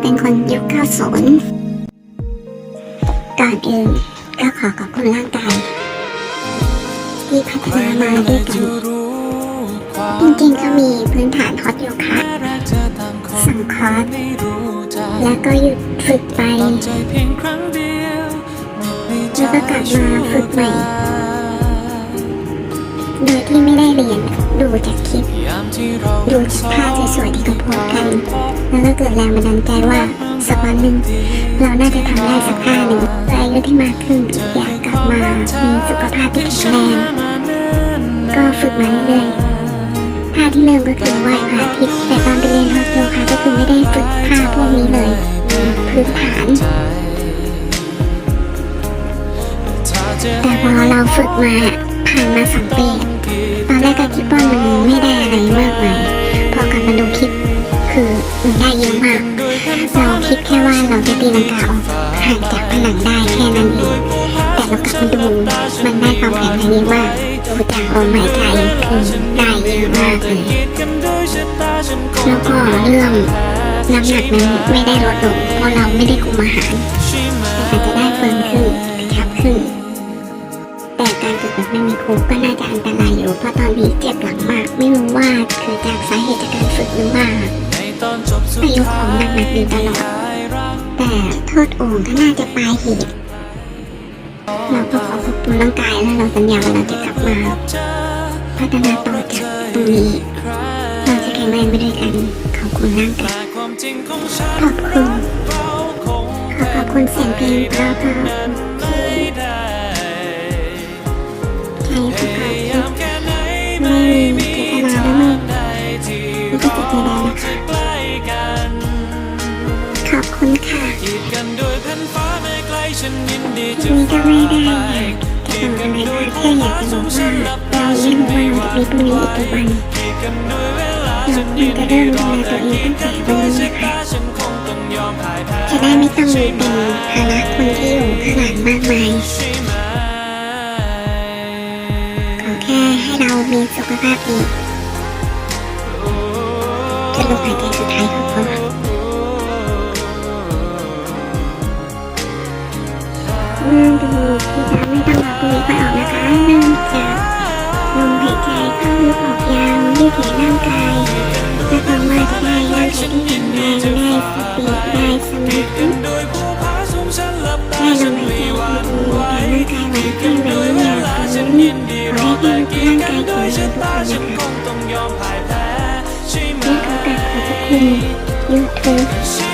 เป็นคนยุค90ก่อนอื่นก็ขอขอบคุณร่างกายที่พัฒนามาด้วยกัน จริงๆก็มีพื้นฐานฮอตโยคะสั่งคอร์สแล้วก็หยุดฝึกไปแล้วก็กลับมาฝึกใหม่โดยที่ ดูจากคลิป ดูจากภาพสวยๆที่เขาโพสกัน แล้วก็เกิดแรงบันดาลใจว่าสักวันหนึ่งเราน่าจะทำได้สักท่าหนึ่งเพื่อายุที่มากขึ้นอยากกลับมามีสุขภาพที่แข็งแรงก็ฝึกมาเรื่อยๆท่าที่เริ่มก็คือไหว้พระอาทิตย์แต่ตอนไปเรียนฮอตโยคะก็คือไม่ได้ฝึกท่าพวกนี้เลยพื้นฐานแต่พอเราฝึกมาผ่านมาสองปี อนแรกก็คิดว่ามันไม่ได้อะไรมากมายพอกลับมาดูคลิปคือมันได้เยอะมาก เราคิดแค่ว่าเราจะตีลังกาออกห่างจากผนังได้แค่นั้นเองแต่เรากลับมาดูมันได้ความแข็งแรงเยอะมากดูจากลมหายใจคือได้เยอะมากเลยแล้วก็เรื่องน้ำหนักนั้นไม่ได้ลดลงเพราะเราไม่ได้คุมอาหารแต่อาจจะ การฝึกแบบไม่มีครูก็น่าจะอันตรายอยู่เพราะตอนนี้เจ็บหลังมาก ไม่รู้ว่าเกิดจากสาเหตุจากการฝึกหรือว่าอายุของหนักอยู่ตลอดแต่โทษโอ่งก็น่าจะปลายเหตุเราก็ขอขอบคุณร่างกายแล้วเราสัญญาว่าเราจะกลับมาพัฒนาต่อจากตรงนี้เราจะแข็งแรงไปด้วยกันขอบคุณร่างกายขอบคุณขอขอบคุณเสียงเพลงเพราะๆ ใช่ค่ไม่มีเจตนาและไม่ไม่ได้เจตนานะคะขอบคุณค่ะคลิปนี้ก็ไม่ได้อยากจะบอกอะไรมากแค่อยากจะบอกว่าเรายังไม่รู้ว่าเราจะมีพรุ่งนี้อีกวันเราควรจะเริ่มดูแลตัวเองตั้งแต่วันนี้นะคะจะได้ไม่ต้องเป็นภาระคนที่อยู่ข้างหลังมากมาย ให้เรามีสุขภาพดีจนลมหายใจสุดท้าย อให้ร่างกายแข็งแรงทุ